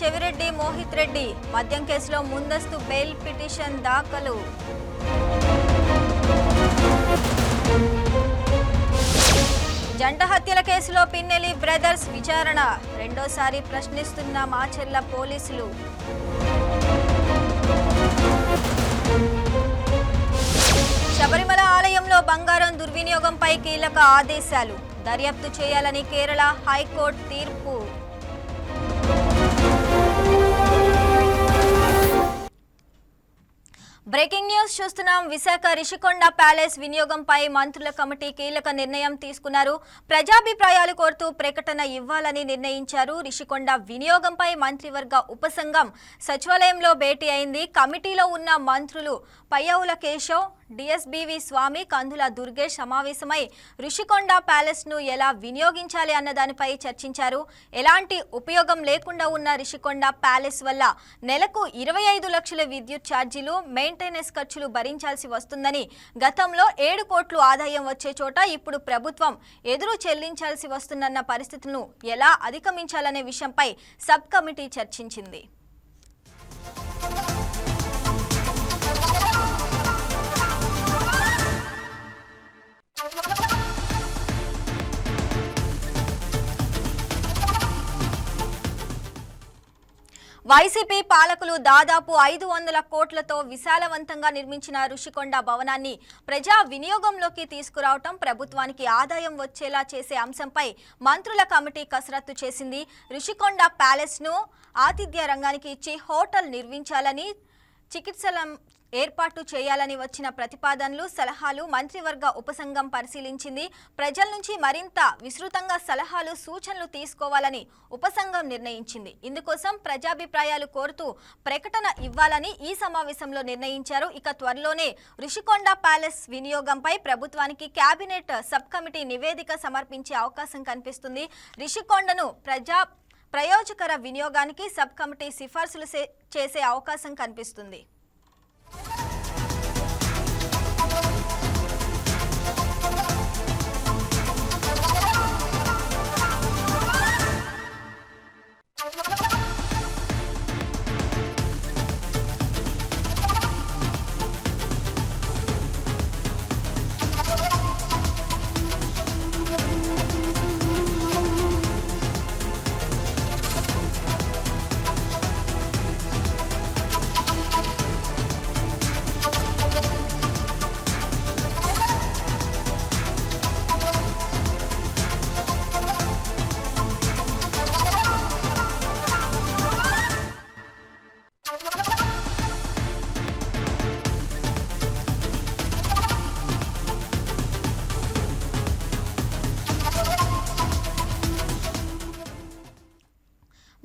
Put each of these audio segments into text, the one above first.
చెవిరెడ్డి మోహిత్ రెడ్డి. మద్యం కేసులో ముందస్తు బెయిల్ పిటిషన్ దాఖలు. జంట హత్యల కేసులో పిన్నెలి బ్రదర్స్ విచారణ. రెండోసారి ప్రశ్నిస్తున్న మాచెర్ల పోలీసులు. శబరిమల ఆలయంలో బంగారం దుర్వినియోగంపై కీలక ఆదేశాలు. దర్యాప్తు చేయాలని కేరళ హైకోర్టు తీర్పు. బ్రేకింగ్ న్యూస్ చూస్తున్నాం. విశాఖ రిషికొండ ప్యాలెస్ వినియోగంపై మంత్రుల కమిటీ కీలక నిర్ణయం తీసుకున్నారు. ప్రజాభిప్రాయాలు కోరుతూ ప్రకటన ఇవ్వాలని నిర్ణయించారు. రిషికొండ వినియోగంపై మంత్రివర్గ ఉపసంఘం సచివాలయంలో భేటీ అయింది. కమిటీలో ఉన్న మంత్రులు పయ్యవుల కేశవ్ డిఎస్బివి స్వామి కందుల దుర్గేష్ సమావేశమై ఋషికొండ ప్యాలెస్ను ఎలా వినియోగించాలి అన్న దానిపై చర్చించారు. ఎలాంటి ఉపయోగం లేకుండా ఉన్న రిషికొండ ప్యాలెస్ వల్ల నెలకు ఇరవై ఐదు లక్షల విద్యుత్ ఛార్జీలు మెయింటెనెన్స్ ఖర్చులు భరించాల్సి వస్తుందని గతంలో ఏడు కోట్లు ఆదాయం వచ్చే చోట ఇప్పుడు ప్రభుత్వం ఎదురు చెల్లించాల్సి వస్తుందన్న పరిస్థితులను ఎలా అధిగమించాలనే విషయంపై సబ్ కమిటీ చర్చించింది. వైసీపీ పాలకులు దాదాపు ఐదు వందల కోట్లతో విశాలవంతంగా నిర్మించిన ఋషికొండ భవనాన్ని ప్రజా వినియోగంలోకి తీసుకురావటం ప్రభుత్వానికి ఆదాయం వచ్చేలా చేసే అంశంపై మంత్రుల కమిటీ కసరత్తు చేసింది. ఋషికొండ ప్యాలెస్ను ఆతిథ్య రంగానికి ఇచ్చి హోటల్ నిర్మించాలని చికిత్సల ఏర్పాటు చేయాలని వచ్చిన ప్రతిపాదనలు సలహాలు మంత్రివర్గ ఉపసంఘం పరిశీలించింది. ప్రజల నుంచి మరింత విస్తృతంగా సలహాలు సూచనలు తీసుకోవాలని ఉపసంఘం నిర్ణయించింది. ఇందుకోసం ప్రజాభిప్రాయాలు కోరుతూ ప్రకటన ఇవ్వాలని ఈ సమావేశంలో నిర్ణయించారు. ఇక త్వరలోనే ఋషికొండ ప్యాలెస్ వినియోగంపై ప్రభుత్వానికి కేబినెట్ సబ్ కమిటీ నివేదిక సమర్పించే అవకాశం కనిపిస్తుంది. రిషికొండను ప్రజా ప్రయోజకర వినియోగానికి సబ్ కమిటీ సిఫార్సులు చేసే అవకాశం కనిపిస్తుంది.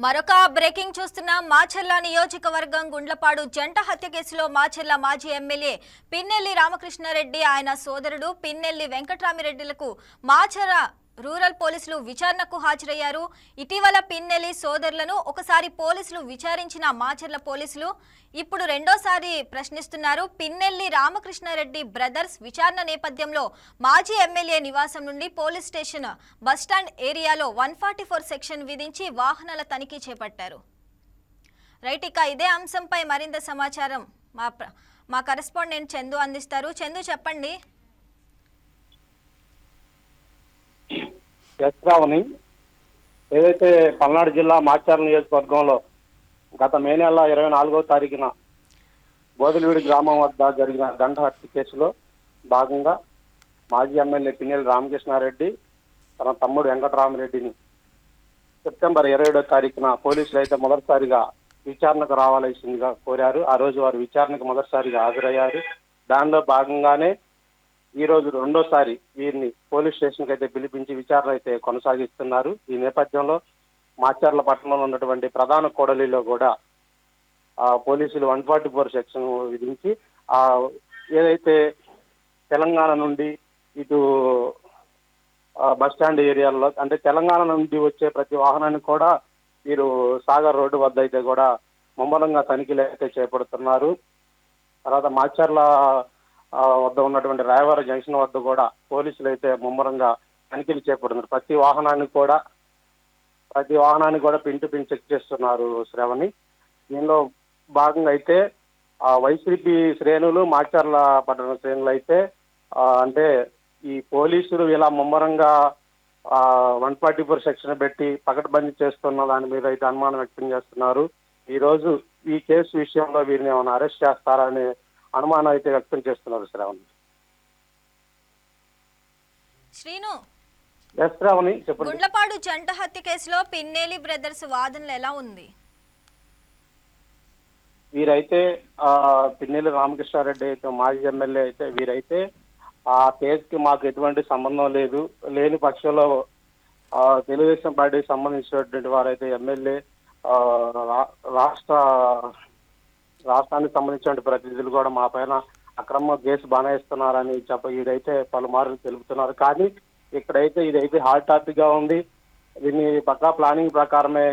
మరొక బ్రేకింగ్ చూస్తున్న మాచెర్ల నియోజకవర్గం గుండ్లపాడు జంట హత్య కేసులో మాచెర్ల మాజీ ఎమ్మెల్యే పిన్నెల్లి రామకృష్ణారెడ్డి ఆయన సోదరుడు పిన్నెల్లి వెంకటరామిరెడ్డిలకు మాచెర రూరల్ పోలీసులు విచారణకు హాజరయ్యారు. ఇటీవల పిన్నెల్లి సోదరులను ఒకసారి పోలీసులు విచారించిన మాచర్ల పోలీసులు ఇప్పుడు రెండోసారి ప్రశ్నిస్తున్నారు. పిన్నెల్లి రామకృష్ణారెడ్డి బ్రదర్స్ విచారణ నేపథ్యంలో మాజీ ఎమ్మెల్యే నివాసం నుండి పోలీస్ స్టేషన్ బస్టాండ్ ఏరియాలో వన్ ఫార్టీ ఫోర్ సెక్షన్ విధించి వాహనాల తనిఖీ చేపట్టారు. రైట్ ఇక ఇదే అంశంపై మరింత సమాచారం మా ప్ర- మా కరెస్పాండెంట్ చందు అందిస్తారు. చందు చెప్పండి. యశ్రావణి ఏదైతే పల్నాడు జిల్లా మాచార నియోజకవర్గంలో గత మే నెల ఇరవై నాలుగో తారీఖున బోదలివీడి గ్రామం వద్ద జరిగిన దండ హత్య కేసులో భాగంగా మాజీ ఎమ్మెల్యే పిన్నెల్లి రామకృష్ణారెడ్డి తన తమ్ముడు వెంకటరామరెడ్డిని సెప్టెంబర్ ఇరవై ఏడో తారీఖున పోలీసులు అయితే మొదటిసారిగా విచారణకు రావాల్సిందిగా కోరారు. ఆ రోజు వారు విచారణకు మొదటిసారిగా హాజరయ్యారు. దానిలో భాగంగానే ఈ రోజు రెండోసారి వీరిని పోలీస్ స్టేషన్కి అయితే పిలిపించి విచారణ అయితే కొనసాగిస్తున్నారు. ఈ నేపథ్యంలో మాచర్ల పట్టణంలో ఉన్నటువంటి ప్రధాన కోడలిలో కూడా ఆ పోలీసులు వన్ ఫార్టీ ఫోర్ సెక్షన్ విధించి ఆ ఏదైతే తెలంగాణ నుండి ఇటు బస్ స్టాండ్ ఏరియాలో అంటే తెలంగాణ నుండి వచ్చే ప్రతి వాహనాన్ని కూడా వీరు సాగర్ రోడ్డు వద్ద అయితే కూడా ముమ్మరంగా తనిఖీలు అయితే చేపడుతున్నారు. తర్వాత మాచర్ల వద్ద ఉన్నటువంటి రాయవర జంక్షన్ వద్ద కూడా పోలీసులు అయితే ముమ్మరంగా తనిఖీలు చేపడుతున్నారు. ప్రతి వాహనాన్ని కూడా ప్రతి వాహనాన్ని కూడా పిన్ టు పిన్ చెక్ చేస్తున్నారు శ్రవణి. దీనిలో భాగంగా అయితే ఆ వైసీపీ శ్రేణులు మాచర్ల పట్టణ శ్రేణులు అయితే అంటే ఈ పోలీసులు ఇలా ముమ్మరంగా వన్ ఫార్టీ ఫోర్ సెక్షన్ పెట్టి పకడ్బందీ చేస్తున్న దాని మీద అయితే అనుమానం వ్యక్తం చేస్తున్నారు. ఈ రోజు ఈ కేసు విషయంలో వీరిని ఏమైనా అరెస్ట్ చేస్తారనే అనుమానం అయితే వ్యక్తం చేస్తున్నారు శ్రావణి. శ్రీను. ఎస్ శ్రావణి చెప్పండి. గుండ్లపాడు జంట హత్య కేసులో పిన్నేలి బ్రదర్స్ వాదనలు ఎలా ఉంది? వీరైతే ఆ పిన్నెల్లి రామకృష్ణారెడ్డి అయితే మాజీ ఎమ్మెల్యే అయితే వీరైతే ఆ కేసుకి మాకు ఎటువంటి సంబంధం లేదు. లేని పక్షంలో తెలుగుదేశం పార్టీకి సంబంధించినటువంటి వారైతే ఎమ్మెల్యే రాష్ట్ర రాష్ట్రానికి సంబంధించిన ప్రతినిధులు కూడా మా పైన అక్రమ కేసు బనాయిస్తున్నారని చెప్ప ఇదైతే పలుమార్లు తెలుపుతున్నారు. కానీ ఇక్కడైతే ఇదైతే హాట్ టాపిక్గా ఉంది. దీన్ని పక్కా ప్లానింగ్ ప్రకారమే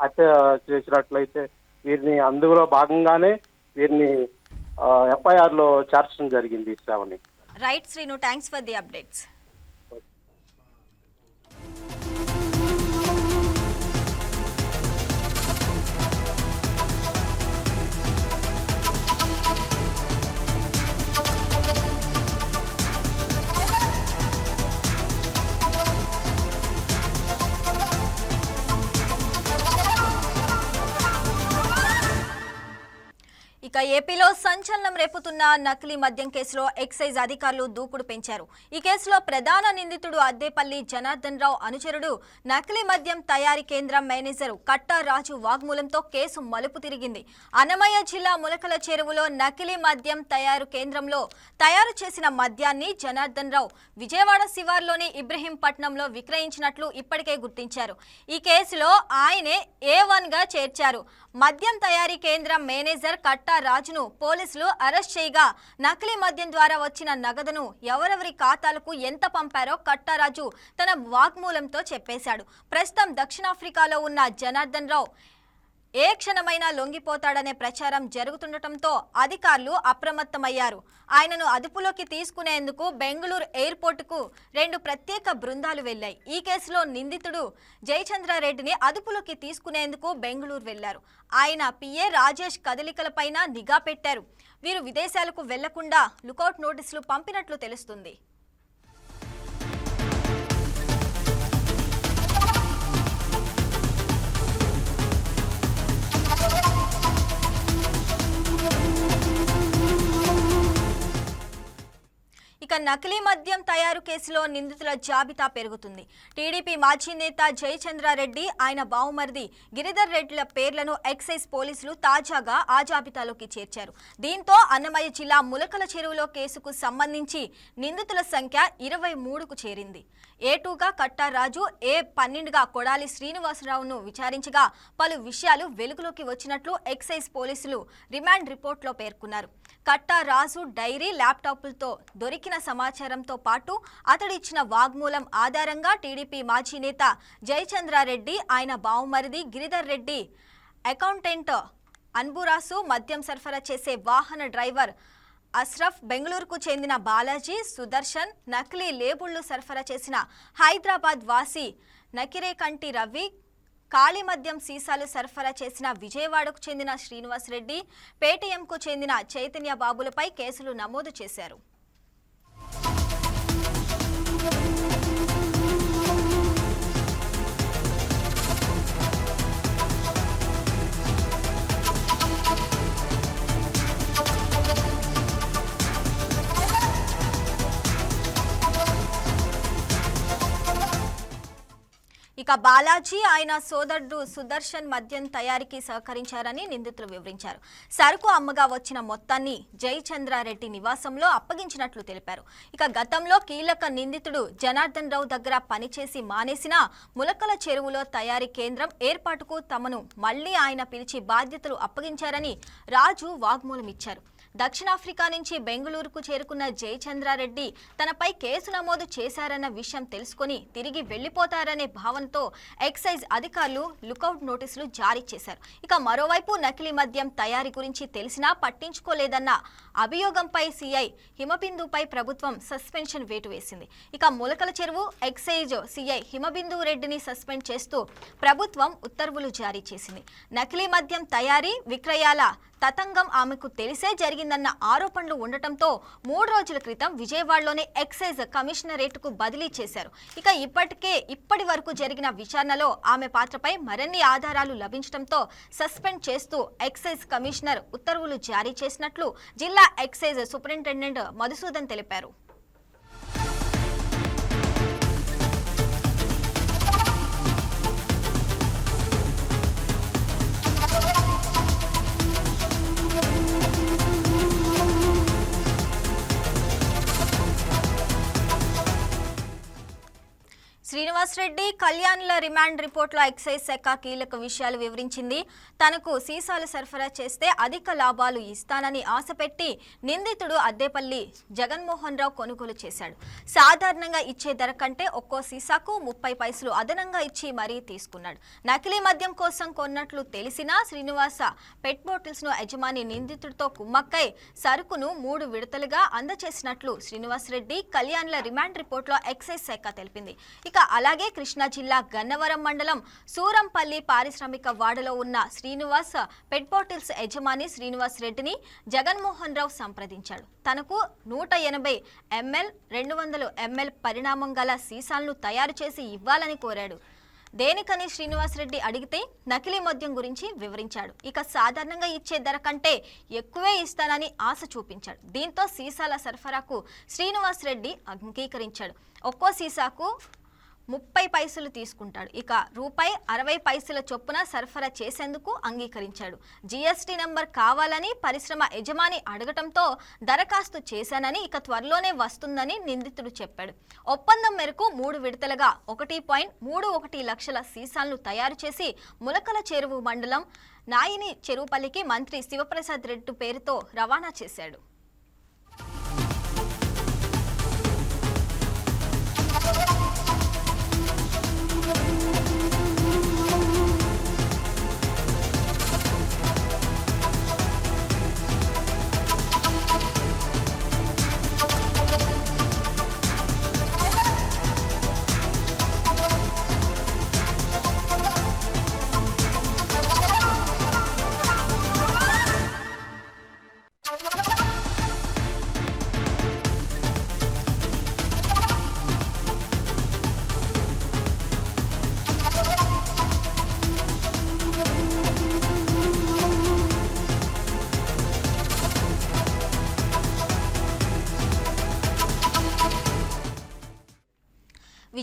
హత్య చేసినట్లయితే వీరిని అందులో భాగంగానే వీరిని ఎఫ్ఐఆర్లో చేర్చడం జరిగింది Sravani. Right Srinu thanks for the updates. ఇక ఏపీలో సంచలనం రేపుతున్న నకిలీ మద్యం కేసులో ఎక్సైజ్ అధికారులు దూకుడు పెంచారు. ఈ కేసులో ప్రధాన నిందితుడు అద్దేపల్లి జనార్దన్ రావు అనుచరుడు నకిలీ మద్యం తయారీ కేంద్రం మేనేజర్ కట్టారాజు వాగ్మూలంతో కేసు మలుపు తిరిగింది. అన్నమయ్య జిల్లా ములకల చెరువులో నకిలీ మద్యం తయారు కేంద్రంలో తయారు చేసిన మద్యాన్ని జనార్దన్ రావు విజయవాడ శివార్లోని ఇబ్రహీంపట్నంలో విక్రయించినట్లు ఇప్పటికే గుర్తించారు. ఈ కేసులో ఆయనే ఏ వన్గా చేర్చారు. మద్యం తయారీ కేంద్రం మేనేజర్ కట్టా రాజును పోలీసులు అరెస్ట్ చేయగా నకిలీ మద్యం ద్వారా వచ్చిన నగదును ఎవరెవరి ఖాతాలకు ఎంత పంపారో కట్టారాజు తన వాగ్మూలంతో చెప్పేశాడు. ప్రస్తుతం దక్షిణాఫ్రికాలో ఉన్న జనార్దన్ రావు ఏ క్షణమైనా లొంగిపోతాడనే ప్రచారం జరుగుతుండటంతో అధికారులు అప్రమత్తమయ్యారు. ఆయనను అదుపులోకి తీసుకునేందుకు బెంగళూరు ఎయిర్పోర్టుకు రెండు ప్రత్యేక బృందాలు వెళ్ళాయి ఈ కేసులో నిందితుడు జయచంద్రారెడ్డిని అదుపులోకి తీసుకునేందుకు బెంగళూరు వెళ్ళారు ఆయన పిఏ రాజేష్ కదలికలపైన నిఘా పెట్టారు. వీరు విదేశాలకు వెళ్ళకుండా లుకౌట్ నోటీసులు పంపినట్లు తెలుస్తుంది. ఇక నకిలీ మద్యం తయారు కేసులో నిందితుల జాబితా పెరుగుతుంది. టీడీపీ మాజీ నేత జయచంద్రారెడ్డి ఆయన బావుమరిది గిరిధర్ రెడ్డిల పేర్లను ఎక్సైజ్ పోలీసులు తాజాగా ఆ జాబితాలోకి చేర్చారు. దీంతో అన్నమయ్య జిల్లా ములకల చెరువులో కేసుకు సంబంధించి నిందితుల సంఖ్య ఇరవై మూడుకు చేరింది. ఏ టూగా కట్టారాజు ఏ పన్నెండుగా కొడాలి శ్రీనివాసరావును విచారించగా పలు విషయాలు వెలుగులోకి వచ్చినట్లు ఎక్సైజ్ పోలీసులు రిమాండ్ రిపోర్ట్లో పేర్కొన్నారు. కట్టారాజు డైరీ ల్యాప్టాప్లతో దొరికిన సమాచారంతో పాటు అతడిచ్చిన వాగ్మూలం ఆధారంగా టీడీపీ మాజీ నేత జయచంద్రారెడ్డి ఆయన బావుమరిది గిరిధర్ రెడ్డి అకౌంటెంట్ అన్బురాసు మద్యం సరఫరా చేసే వాహన డ్రైవర్ అస్రఫ్ బెంగళూరుకు చెందిన బాలాజీ సుదర్శన్ నకిలీ లేబుళ్ళు సరఫరా చేసిన హైదరాబాద్ వాసి నకిరేకంటి రవి కాళీ మద్యం సీసాలు సరఫరా చేసిన విజయవాడకు చెందిన శ్రీనివాస్ రెడ్డి పేటీఎంకు చెందిన చైతన్య బాబులపై కేసులు నమోదు చేశారు. Thank you. ఇక బాలాజీ ఆయన సోదరుడు సుదర్శన్ మద్యం తయారీకి సహకరించారని నిందితులు వివరించారు. సరుకు అమ్మగా వచ్చిన మొత్తాన్ని జయచంద్రారెడ్డి నివాసంలో అప్పగించినట్లు తెలిపారు. ఇక గతంలో కీలక నిందితుడు జనార్దన్ రావు దగ్గర పనిచేసి మానేసిన ములకల చెరువులో తయారీ కేంద్రం ఏర్పాటుకు తమను మళ్ళీ ఆయన పిలిచి బాధ్యతలు అప్పగించారని రాజు వాగ్మూలమిచ్చారు. దక్షిణాఫ్రికా నుంచి బెంగళూరుకు చేరుకున్న జయచంద్రారెడ్డి తనపై కేసు నమోదు చేశారన్న విషయం తెలుసుకొని తిరిగి వెళ్ళిపోతారనే భావనతో ఎక్సైజ్ అధికారులు లుకౌట్ నోటీసులు జారీ చేశారు. ఇక మరోవైపు నకిలీ మద్యం తయారీ గురించి తెలిసినా పట్టించుకోలేదన్న అభియోగంపై సీఐ హిమబిందుపై ప్రభుత్వం సస్పెన్షన్ వేటు వేసింది. ఇక ములకల చెరువు ఎక్సైజ్ సీఐ హిమబిందు రెడ్డిని సస్పెండ్ చేస్తూ ప్రభుత్వం ఉత్తర్వులు జారీ చేసింది. నకిలీ మద్యం తయారీ విక్రయాల తతంగం ఆమెకు తెలిసే జరిగిందన్న ఆరోపణలు ఉండటంతో మూడు రోజుల క్రితం విజయవాడలోని ఎక్సైజ్ కమిషనరేట్కు బదిలీ చేశారు. ఇక ఇప్పటికే ఇప్పటి వరకు జరిగిన విచారణలో ఆమె పాత్రపై మరిన్ని ఆధారాలు లభించడంతో సస్పెండ్ చేస్తూ ఎక్సైజ్ కమిషనర్ ఉత్తర్వులు జారీ చేసినట్లు జిల్లా ఎక్సైజ్ సూపరింటెండెంట్ మధుసూదన్ తెలిపారు. శ్రీనివాస్ రెడ్డి కళ్యాణ్ల రిమాండ్ రిపోర్ట్లో ఎక్సైజ్ శాఖ కీలక విషయాలు వివరించింది. తనకు సీసాలు సరఫరా చేస్తే అధిక లాభాలు ఇస్తానని ఆశపెట్టి నిందితుడు అద్దేపల్లి జగన్మోహన్ రావు కొనుగోలు చేశాడు. సాధారణంగా ఇచ్చే ధర కంటే ఒక్కో సీసాకు ముప్పై పైసలు అదనంగా ఇచ్చి మరీ తీసుకున్నాడు. నకిలీ మద్యం కోసం కొన్నట్లు తెలిసినా శ్రీనివాస పెట్ బాటిల్స్ను యజమాని నిందితుడితో కుమ్మక్కై సరుకును మూడు విడతలుగా అందజేసినట్లు శ్రీనివాస్ రెడ్డి కళ్యాణ్ల రిమాండ్ రిపోర్ట్లో ఎక్సైజ్ శాఖ తెలిపింది. ఇక అలాగే కృష్ణా జిల్లా గన్నవరం మండలం సూరంపల్లి పారిశ్రామిక వాడలో ఉన్న శ్రీనివాస్ పెట్ బాటిల్స్ యజమాని శ్రీనివాస్ రెడ్డిని జగన్మోహన్ రావు సంప్రదించాడు. తనకు నూట ఎనభై ఎంఎల్ రెండు వందలు ఎంఎల్ పరిణామం గల సీసాలను తయారు చేసి ఇవ్వాలని కోరాడు. దేనికని శ్రీనివాసరెడ్డి అడిగితే నకిలీ మద్యం గురించి వివరించాడు. ఇక సాధారణంగా ఇచ్చే ధర కంటే ఎక్కువే ఇస్తానని ఆశ చూపించాడు. దీంతో సీసాల సరఫరాకు శ్రీనివాస్ రెడ్డి అంగీకరించాడు. ఒక్కో సీసాకు ముప్పై పైసలు తీసుకుంటాడు. ఇక రూపాయి అరవై పైసల చొప్పున సరఫరా చేసేందుకు అంగీకరించాడు. జీఎస్టీ నంబర్ కావాలని పరిశ్రమ యజమాని అడగటంతో దరఖాస్తు చేశానని ఇక త్వరలోనే వస్తుందని నిందితుడు చెప్పాడు. ఒప్పందం మేరకు మూడు విడతలుగా ఒకటి పాయింట్ మూడు ఒకటి లక్షల సీసాలను తయారు చేసి ములకల చెరువు మండలం నాయిని చెరువుపల్లికి మంత్రి శివప్రసాద్ రెడ్డి పేరుతో రవాణా చేశాడు.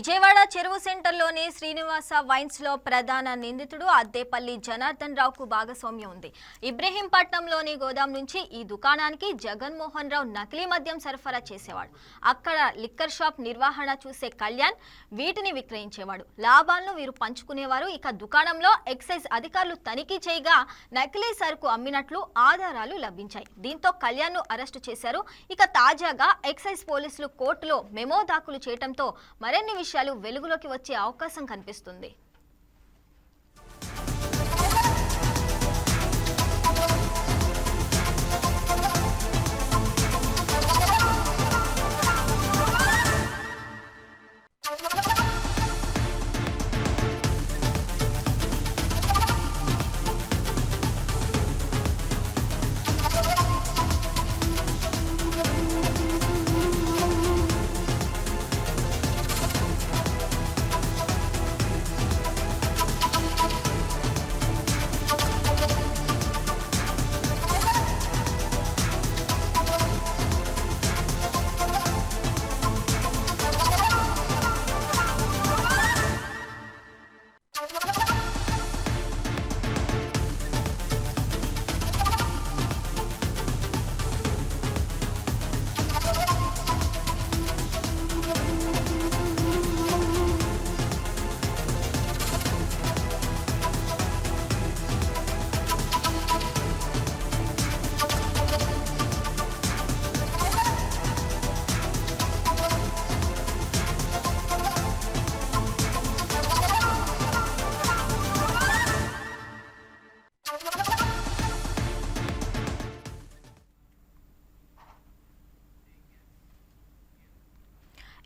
విజయవాడ చెరువు సెంటర్ సెంటర్లోని శ్రీనివాస వైన్స్లో ప్రధాన నిందితుడు అద్దేపల్లి జనార్దన్ రావుకు భాగస్వామ్యం ఉంది. ఇబ్రహీంపట్నంలోని గోదాం నుంచి ఈ దుకాణానికి జగన్మోహన్ రావు నకిలీ మద్యం సరఫరా చేసేవాడు. అక్కడ లిక్కర్ షాప్ నిర్వహణ చూసే కళ్యాణ్ వీటిని విక్రయించేవాడు. లాభాలను వీరు పంచుకునేవారు. ఇక దుకాణంలో ఎక్సైజ్ అధికారులు తనిఖీ చేయగా నకిలీ సరుకు అమ్మినట్లు ఆధారాలు లభించాయి. దీంతో కళ్యాణ్ను అరెస్టు చేశారు. ఇక తాజాగా ఎక్సైజ్ పోలీసులు కోర్టులో మెమో దాఖలు చేయడంతో మరిన్ని విషయాలు వెలుగులోకి వచ్చే అవకాశం అవకాశం కనిపిస్తుంది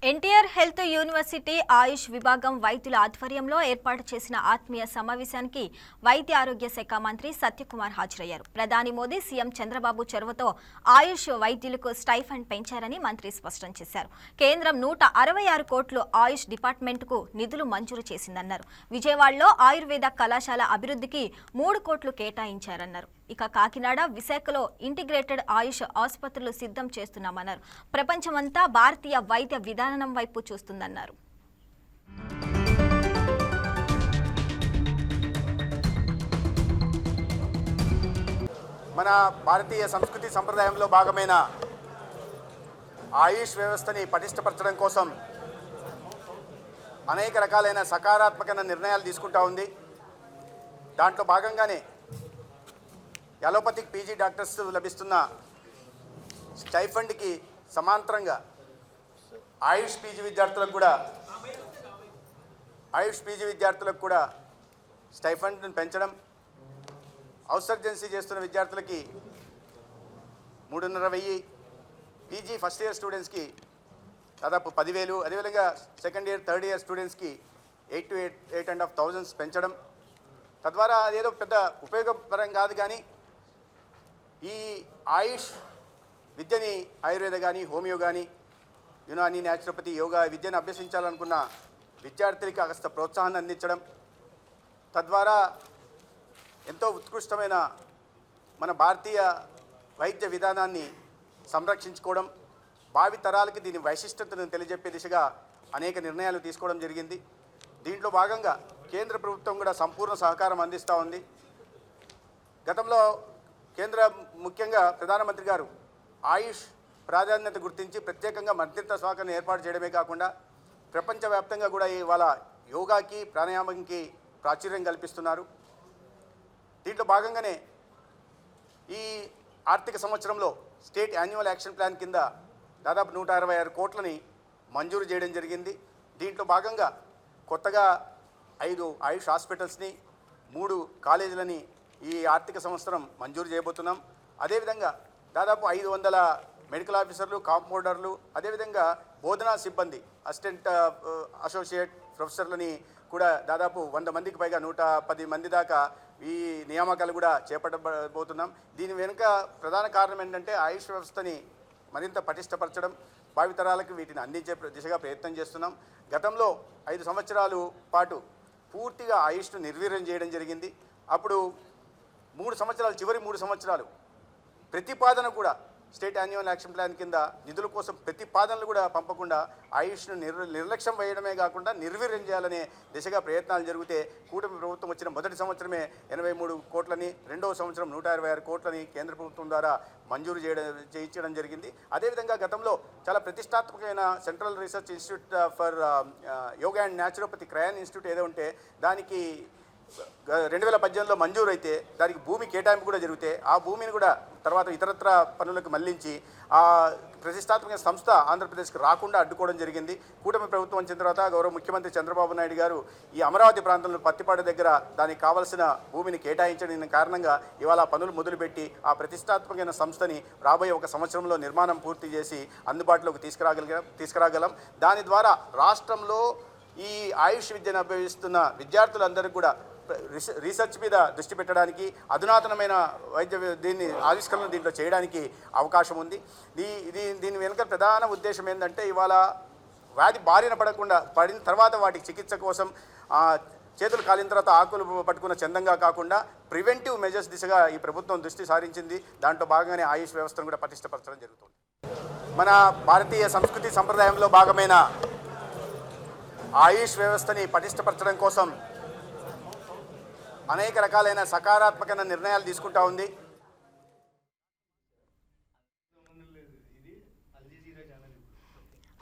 NTR health university AYUSH విభాగం వైద్యుల ఆధ్వర్యంలో ఏర్పాటు చేసిన ఆత్మీయ సమావేశానికి వైద్య ఆరోగ్య శాఖ మంత్రి సత్యకుమార్ హాజరయ్యారు. ప్రధాని మోదీ సీఎం చంద్రబాబు చొరవతో ఆయుష్ వైద్యులకు స్టైఫండ్ పెంచారని మంత్రి స్పష్టం చేశారు. కేంద్రం నూట అరవై ఆరు కోట్లు ఆయుష్ డిపార్ట్మెంట్కు నిధులు మంజూరు చేసిందన్నారు. విజయవాడలో ఆయుర్వేద కళాశాల అభివృద్ధికి మూడు కోట్లు కేటాయించారన్నారు. ఇక కాకినాడ విశాఖలో ఇంటిగ్రేటెడ్ ఆయుష్ ఆసుపత్రులు సిద్ధం చేస్తున్నామన్నారు. ప్రపంచమంతా భారతీయ వైద్య విధానం వైపు చూస్తుందన్నారు. మన భారతీయ సంస్కృతి సంప్రదాయంలో భాగమైన ఆయుష్ వ్యవస్థని పటిష్టపరచడం కోసం అనేక రకాలైన సకారాత్మకమైన నిర్ణయాలు తీసుకుంటా ఉంది. దాంట్లో భాగంగానే అలోపతిక్ పీజీ డాక్టర్స్ లభిస్తున్న స్టైఫండ్కి సమాంతరంగా ఆయుష్ పీజీ విద్యార్థులకు కూడా ఆయుష్ పీజీ విద్యార్థులకు కూడా స్టైఫండ్ను పెంచడం ఔసర్జెన్సీ చేస్తున్న విద్యార్థులకి మూడున్నర వెయ్యి పీజీ ఫస్ట్ ఇయర్ స్టూడెంట్స్కి దాదాపు పదివేలు అదేవిధంగా సెకండ్ ఇయర్ థర్డ్ ఇయర్ స్టూడెంట్స్కి eight to eight eight and half thousands పెంచడం. తద్వారా అదేదో పెద్ద ఉపయోగపరం కాదు కానీ ఈ ఆయుష్ విద్యని ఆయుర్వేద కానీ హోమియో కానీ యునాని న్యాచురోపతి యోగా విద్యను అభ్యసించాలనుకున్న విద్యార్థులకి కాస్త ప్రోత్సాహాన్ని అందించడం తద్వారా ఎంతో ఉత్కృష్టమైన మన భారతీయ వైద్య విధానాన్ని సంరక్షించుకోవడం భావి తరాలకి దీని వైశిష్టతను తెలియజెప్పే దిశగా అనేక నిర్ణయాలు తీసుకోవడం జరిగింది. దీంట్లో భాగంగా కేంద్ర ప్రభుత్వం కూడా సంపూర్ణ సహకారం అందిస్తూ ఉంది. గతంలో కేంద్ర ముఖ్యంగా ప్రధానమంత్రి గారు ఆయుష్ ప్రాధాన్యత గుర్తించి ప్రత్యేకంగా మంత్రిత్వ శాఖను ఏర్పాటు చేయడమే కాకుండా ప్రపంచవ్యాప్తంగా కూడా ఇవాళ యోగాకి ప్రాణాయామంకి ప్రాచుర్యం కల్పిస్తున్నారు. దీంట్లో భాగంగానే ఈ ఆర్థిక సంవత్సరంలో స్టేట్ యాన్యువల్ యాక్షన్ ప్లాన్ కింద దాదాపు నూట అరవై ఆరు కోట్లని మంజూరు చేయడం జరిగింది. దీంట్లో భాగంగా కొత్తగా ఐదు ఆయుష్ హాస్పిటల్స్ని మూడు కాలేజీలని ఈ ఆర్థిక సంవత్సరం మంజూరు చేయబోతున్నాం. అదేవిధంగా దాదాపు ఐదు వందల మెడికల్ ఆఫీసర్లు కాంపౌండర్లు అదేవిధంగా బోధనా సిబ్బంది అసిస్టెంట్ అసోసియేట్ ప్రొఫెసర్లని కూడా దాదాపు వంద మందికి పైగా నూట పది మంది దాకా ఈ నియామకాలు కూడా చేపట్టబోతున్నాం. దీని వెనుక ప్రధాన కారణం ఏంటంటే ఆయుష్ వ్యవస్థని మరింత పటిష్టపరచడం భావితరాలకు వీటిని అందించే దిశగా ప్రయత్నం చేస్తున్నాం. గతంలో ఐదు సంవత్సరాలు పాటు పూర్తిగా ఆయుష్ను నిర్వీర్యం చేయడం జరిగింది. అప్పుడు మూడు సంవత్సరాలు చివరి మూడు సంవత్సరాలు. ప్రతిపాదన కూడా స్టేట్ యాన్యువల్ యాక్షన్ ప్లాన్ కింద నిధుల కోసం ప్రతిపాదనలు కూడా పంపకుండా ఆయుష్ను నిర్ నిర్లక్ష్యం వేయడమే కాకుండా నిర్వీర్యం చేయాలనే దిశగా ప్రయత్నాలు జరిగితే కూటమి ప్రభుత్వం వచ్చిన మొదటి సంవత్సరమే ఎనభై మూడు కోట్లని రెండవ సంవత్సరం నూట ఇరవై ఆరు కోట్లని కేంద్ర ప్రభుత్వం ద్వారా మంజూరు చేయడం చేయించడం జరిగింది. అదేవిధంగా గతంలో చాలా ప్రతిష్టాత్మకమైన central research institute for yoga and naturopathy crayon institute ఏదో ఉంటే దానికి రెండు వేల పద్దెనిమిదిలో మంజూరు అయితే దానికి భూమి కేటాయింపు కూడా జరిగితే ఆ భూమిని కూడా తర్వాత ఇతరత్ర పనులకు మళ్ళించి ఆ ప్రతిష్టాత్మక సంస్థ ఆంధ్రప్రదేశ్కి రాకుండా అడ్డుకోవడం జరిగింది. కూటమి ప్రభుత్వం వచ్చిన తర్వాత గౌరవ ముఖ్యమంత్రి చంద్రబాబు నాయుడు గారు ఈ అమరావతి ప్రాంతంలో పత్తిపాడు దగ్గర దానికి కావలసిన భూమిని కేటాయించడం కారణంగా ఇవాళ పనులు మొదలుపెట్టి ఆ ప్రతిష్టాత్మకమైన సంస్థని రాబోయే ఒక సంవత్సరంలో నిర్మాణం పూర్తి చేసి అందుబాటులోకి తీసుకురాగలిగాం తీసుకురాగలం. దాని ద్వారా రాష్ట్రంలో ఈ ఆయుష్ విద్యను అభ్యసిస్తున్న విద్యార్థులందరికీ కూడా రీసెర్చ్ మీద దృష్టి పెట్టడానికి అధునాతనమైన వైద్య దీన్ని ఆవిష్కరణ దీంట్లో చేయడానికి అవకాశం ఉంది. దీ దీ దీని వెనుక ప్రధాన ఉద్దేశం ఏంటంటే ఇవాళ వ్యాధి బారిన పడకుండా పడిన తర్వాత వాటికి చికిత్స కోసం చేతులు కాలిన తర్వాత ఆకులు పట్టుకున్న చందంగా కాకుండా ప్రివెంటివ్ మెజర్స్ దిశగా ఈ ప్రభుత్వం దృష్టి సారించింది. దాంట్లో భాగంగానే ఆయుష్ వ్యవస్థను కూడా పటిష్టపరచడం జరుగుతుంది. మన భారతీయ సంస్కృతి సంప్రదాయంలో భాగమైన ఆయుష్ వ్యవస్థని పటిష్టపరచడం కోసం అనేక రకాలైన సకారాత్మకమైన నిర్ణయాలు తీసుకుంటా ఉంది.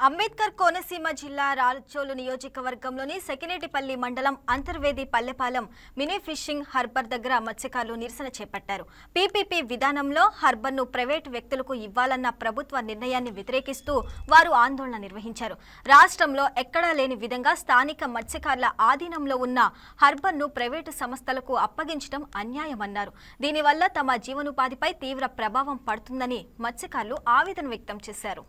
అంబేద్కర్ కోనసీమ జిల్లా రాచోలు నియోజకవర్గంలోని సెకినేటిపల్లి మండలం Antarvedi Pallepalem mini fishing harbour దగ్గర మత్స్యకారులు నిరసన చేపట్టారు. పీపీపీ విధానంలో హార్బర్ను ప్రైవేటు వ్యక్తులకు ఇవ్వాలన్న ప్రభుత్వ నిర్ణయాన్ని వ్యతిరేకిస్తూ వారు ఆందోళన నిర్వహించారు. రాష్ట్రంలో ఎక్కడా లేని విధంగా స్థానిక మత్స్యకారుల ఆధీనంలో ఉన్న హార్బర్ను ప్రైవేటు సంస్థలకు అప్పగించడం అన్యాయమన్నారు. దీనివల్ల తమ జీవనోపాధిపై తీవ్ర ప్రభావం పడుతుందని మత్స్యకారులు ఆవేదన వ్యక్తం చేశారు.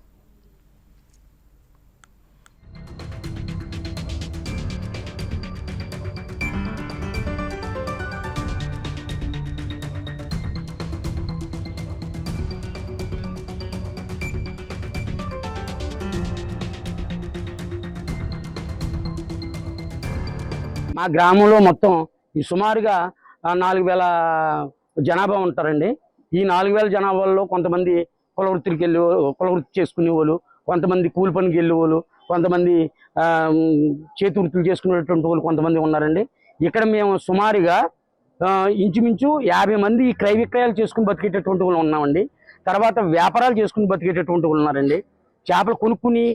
మా గ్రామంలో మొత్తం ఈ సుమారుగా నాలుగు వేల జనాభా ఉంటారండి. ఈ నాలుగు వేల జనాభాలో కొంతమంది కుల వెళ్ళే వెళ్ళి చేసుకునే వాళ్ళు కొంతమంది కూలి పనికి వెళ్ళే వాళ్ళు కొంతమంది చేతివృత్తులు చేతి వృత్తులు చేసుకునేటువంటి వాళ్ళు కొంతమంది ఉన్నారండి. ఇక్కడ మేము సుమారుగా ఇంచుమించు యాభై మంది ఈ క్రయ విక్రయాలు చేసుకుని బతికేటటువంటి వాళ్ళు ఉన్నామండి. తర్వాత వ్యాపారాలు చేసుకుని బతికేటటువంటి వాళ్ళు ఉన్నారండి. చేపలు కొనుక్కుని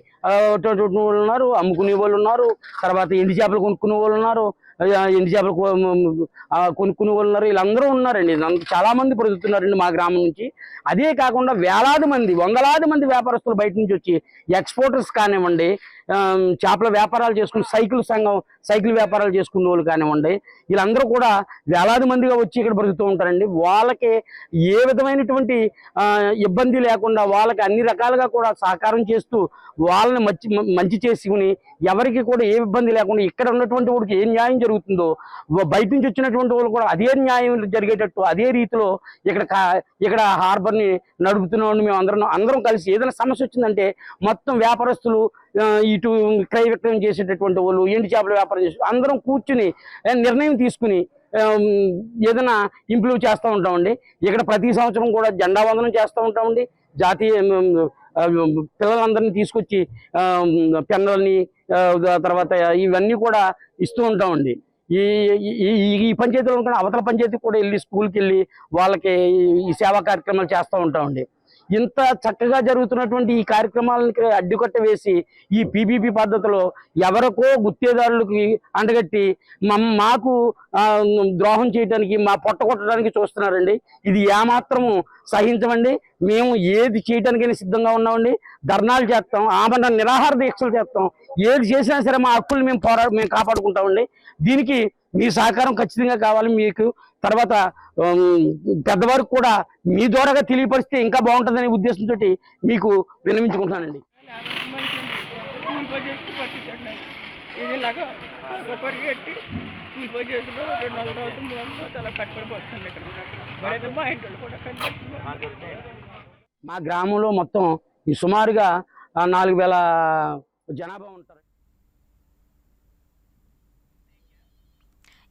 వాళ్ళు ఉన్నారు అమ్ముకునే వాళ్ళు ఉన్నారు తర్వాత ఎండి చేపలు కొనుక్కునే వాళ్ళు ఉన్నారు. ఎండి చేపలు కొనుక్కుని కొనుక్కునే వాళ్ళు ఉన్నారు వీళ్ళందరూ ఉన్నారండి. చాలా మంది బ్రతుకుతున్నారండి మా గ్రామం నుంచి. అదే కాకుండా వేలాది మంది వందలాది మంది వ్యాపారస్తులు బయట నుంచి వచ్చి ఎక్స్పోర్టర్స్ కానివ్వండి చేపల వ్యాపారాలు చేసుకుని సైకిల్ సంఘం సైకిల్ వ్యాపారాలు చేసుకునే వాళ్ళు కానివ్వండి వీళ్ళందరూ కూడా వేలాది మందిగా వచ్చి ఇక్కడ బ్రతుకుతూ ఉంటారండి. వాళ్ళకి ఏ విధమైనటువంటి ఇబ్బంది లేకుండా వాళ్ళకి అన్ని రకాలుగా కూడా సహకారం చేస్తూ వాళ్ళని మంచి మంచి చేసుకుని ఎవరికి కూడా ఏ ఇబ్బంది లేకుండా ఇక్కడ ఉన్నటువంటి వాడికి ఏ న్యాయం జరుగుతుందో బయట నుంచి వచ్చినటువంటి వాళ్ళు కూడా అదే న్యాయం జరిగేటట్టు అదే రీతిలో ఇక్కడ ఇక్కడ హార్బర్ని నడుపుతున్నాం మేము అందరం అందరం కలిసి ఏదైనా సమస్య వచ్చిందంటే మొత్తం వ్యాపారస్తులు ఇటు క్రయ విక్రయం చేసేటటువంటి వాళ్ళు ఎండి చేపల వ్యాపారం చేసే అందరం కూర్చుని నిర్ణయం తీసుకుని ఏదైనా ఇంప్రూవ్ చేస్తూ ఉంటామండి. ఇక్కడ ప్రతి సంవత్సరం కూడా జెండా వందనం చేస్తూ ఉంటామండి. జాతీయ పిల్లలందరినీ తీసుకొచ్చి పెన్నులని తర్వాత ఇవన్నీ కూడా ఇస్తూ ఉంటామండి. ఈ ఈ- ఈ- పంచాయతీలో కూడా అవతల పంచాయతీకి కూడా వెళ్ళి స్కూల్కి వెళ్ళి వాళ్ళకి ఈ సేవా కార్యక్రమాలు చేస్తూ ఉంటామండి. ఇంత చక్కగా జరుగుతున్నటువంటి ఈ కార్యక్రమాలకి అడ్డుకట్ట వేసి ఈ పీపీపీ పద్ధతిలో ఎవరికో గుత్తేదారులకి అండగట్టి మమ్- మాకు ద్రోహం చేయడానికి మా పొట్ట కొట్టడానికి చూస్తున్నారండి. ఇది ఏమాత్రము సహించమండి. మేము ఏది చేయడానికైనా సిద్ధంగా ఉన్నామండి. ధర్నాలు చేస్తాం. ఆమె నిరాహార దీక్షలు చేస్తాం. ఏది చేసినా సరే మా హక్కులు మేము పోరా మేము కాపాడుకుంటామండి. దీనికి మీ సహకారం ఖచ్చితంగా కావాలి. మీకు తర్వాత పెద్దవారికి కూడా మీ ద్వారాగా తెలియపరిస్తే ఇంకా బాగుంటుందనే ఉద్దేశంతో మీకు విన్నవించుకుంటున్నానండి. ఇలాగా పరిగెట్టి రెండు మూడు అలా ఇక్కడ మా ఇంట్లో కూడా కనిపిస్తుంది మా గ్రామంలో మొత్తం ఈ సుమారుగా నాలుగు వేల జనాభా ఉంటారు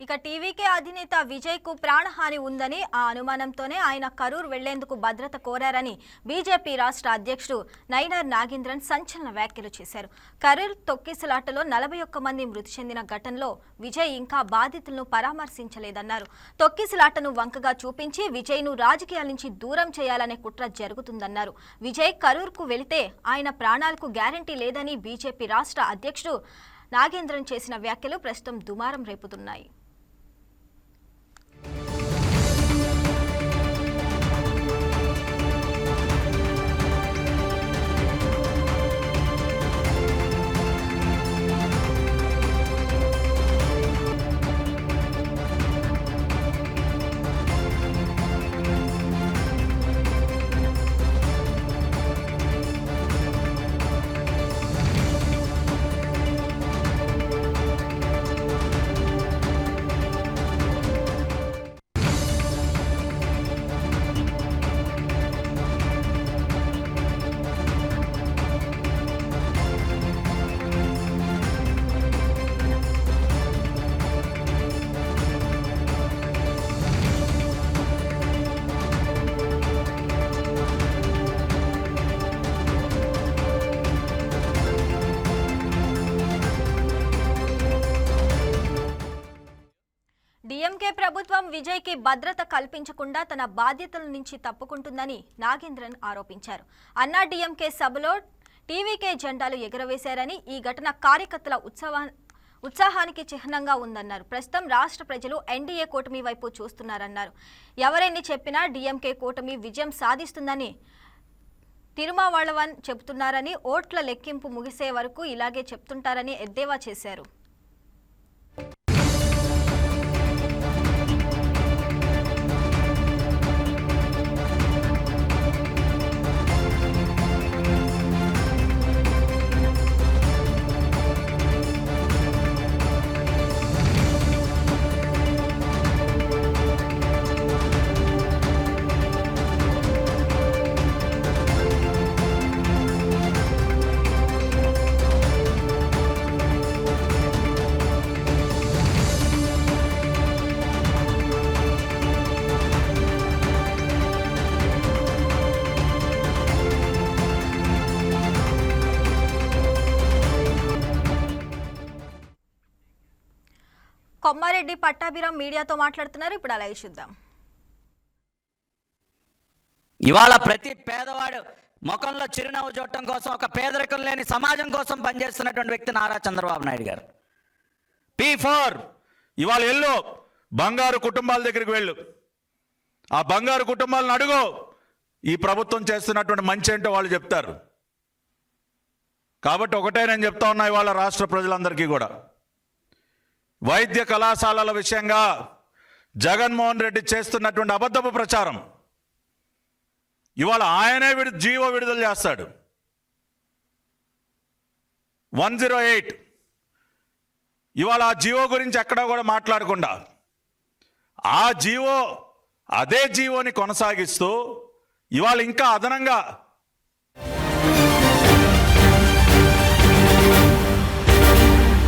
ఇక టీవీకే అధినేత విజయ్కు ప్రాణహాని ఉందని ఆ అనుమానంతోనే ఆయన కరూర్ వెళ్ళేందుకు భద్రత కోరారని బీజేపీ రాష్ట్ర అధ్యక్షుడు నైనార్ నాగేంద్రన్ సంచలన వ్యాఖ్యలు చేశారు. కరూర్ తొక్కిసలాటలో నలభై ఒక్క మంది మృతి చెందిన ఘటనలో విజయ్ ఇంకా బాధితులను పరామర్శించలేదన్నారు. తొక్కిసలాటను వంకగా చూపించి విజయ్ను రాజకీయాల నుంచి దూరం చేయాలనే కుట్ర జరుగుతుందన్నారు. విజయ్ కరూర్కు వెళితే ఆయన ప్రాణాలకు గ్యారంటీ లేదని బీజేపీ రాష్ట్ర అధ్యక్షుడు నాగేంద్రన్ చేసిన వ్యాఖ్యలు ప్రస్తుతం దుమారం రేపుతున్నాయి. డీఎంకే ప్రభుత్వం విజయ్కి భద్రత కల్పించకుండా తన బాధ్యతల నుంచి తప్పుకుంటుందని నాగేంద్రన్ ఆరోపించారు. అన్నా డీఎంకే సభలో టీవీకే జెండాలు ఎగురవేశారని ఈ ఘటన కార్యకర్తల ఉత్సవా ఉత్సాహానికి చిహ్నంగా ఉందన్నారు. ప్రస్తుతం రాష్ట్ర ప్రజలు ఎన్డీఏ కూటమి వైపు చూస్తున్నారన్నారు. ఎవరెన్ని చెప్పినా డిఎంకే కూటమి విజయం సాధిస్తుందని తిరుమావళవన్ చెబుతున్నారని ఓట్ల లెక్కింపు ముగిసే వరకు ఇలాగే చెప్తుంటారని ఎద్దేవా చేశారు. కొమ్మారెడ్డి పట్టాభిరామ్ మీడియాతో మాట్లాడుతున్నారు. ఇప్పుడు అలా చూద్దాం. ఇవాళ ప్రతి పేదవాడు ముఖంలో చిరునవ్వు చూడటం కోసం ఒక పేదరికం లేని సమాజం కోసం పనిచేస్తున్నటువంటి వ్యక్తి నారా చంద్రబాబు నాయుడు గారు. పీ ఫోర్ ఇవాళ వెళ్ళు బంగారు కుటుంబాల దగ్గరికి వెళ్ళు. ఆ బంగారు కుటుంబాలను అడుగు. ఈ ప్రభుత్వం చేస్తున్నటువంటి మంచి ఏంటో వాళ్ళు చెప్తారు. కాబట్టి ఒకటే నేను చెప్తా ఉన్నా ఇవాళ రాష్ట్ర ప్రజలందరికీ కూడా. వైద్య కళాశాలల విషయంగా జగన్మోహన్ రెడ్డి చేస్తున్నటువంటి అబద్ధపు ప్రచారం. ఇవాళ ఆయనే విడు జీవో విడుదల చేస్తాడు. One zero eight. ఇవాళ ఆ జీవో గురించి ఎక్కడా కూడా మాట్లాడకుండా ఆ జీవో అదే జీవోని కొనసాగిస్తూ ఇవాళ ఇంకా అదనంగా